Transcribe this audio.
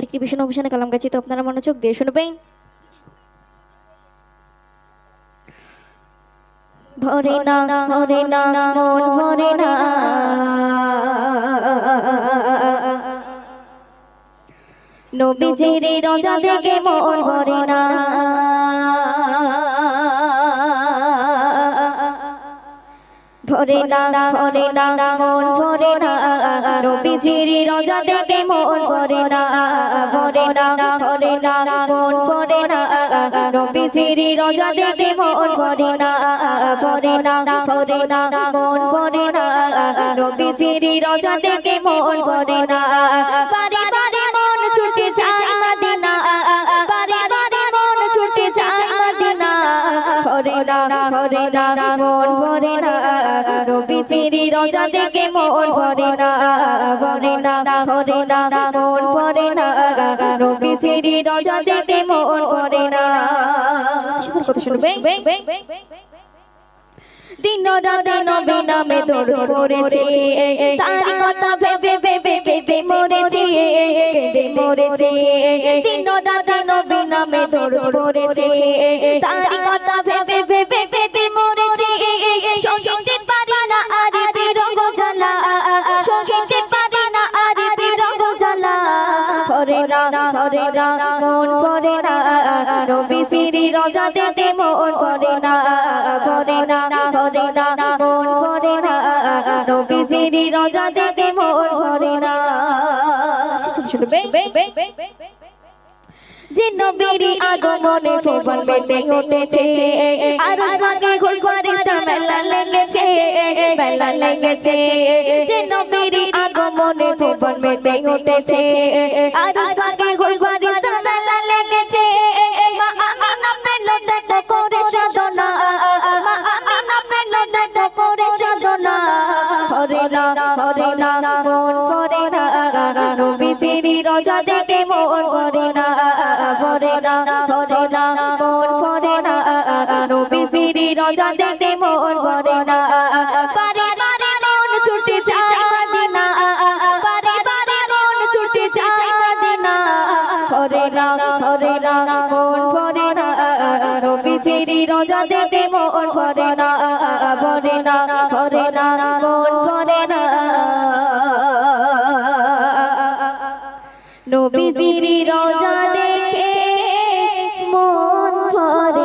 আর একটি ভীষণ অভিশানে কালাম গাছি তো আপনারা মনোযোগ দিয়ে শুনবেন। ভরে না ভরে না, মন ভরে না। নবীজির রোজা দেখে মন ভরে না। ভরে না ভরে না মন ভরে না নবীজির রোজা দেখে মন ভরে না ভরে না ভরে না মন ভরে না নবীজির রোজা দেখে মন ভরে না ভরে না ভরে না মন ভরে না নবীজির রোজা দেখে মন ভরে না বারে না ভরে না মন ভরে না। নবীজির রোজা দেখে মন ভরে না ভরে না ভরে না মন ভরে না। নবীজির রোজা দেখে মন ভরে না। কথা শুনবে? দিন রাতে নবী নামে দৌড় পড়েছে। তার কথা ভেবে ভেবে ভেবে মরেছে। কেঁদে মরেছে। দিন রাতে নবী নামে দৌড় পড়েছে। তার কথা ভেবে ভেবে ভেবে মরেছে। সহিতে পারি না আর বিরহ জ্বালা। সহিতে পারি না আর বিরহ জ্বালা। ভরে না ভরে না মন ভরে না। নবীজির রোজা দিতে মন ভরে না ভরে না ভরে না মন ভরে না। নবীজির রোজা দিতে মন ভরে না। শুনবে যে নবীর আগমনে ভুবন মেতে উঠেছে। আর ভাগে ঘুর করে মেলা লেগেছে। মেলা লেগেছে। যে নবীর আগমনে ভুবন মেতে উঠেছে। আর ভাগে ঘুর করে মেলা লেগেছে। মা আমিনা পেল দেখো করে সাধনা। হরে না, মন ভরে না। নবীজির রোজা দেখে মন ভরে না ভরে না ভরে না, মন ভরে না। নবীজির রোজা দেখে মন ভরে না। বারে বারে মন ছুটে যায় মদিনা। বারে বারে মন ছুটে যায় মদিনা। ভরে না ভরে না, মন ভরে না। নবীজির রোজা দেখে মন ভরে না ভরে না ভরে না। নবীজির রোজা দেখে মন ভরে।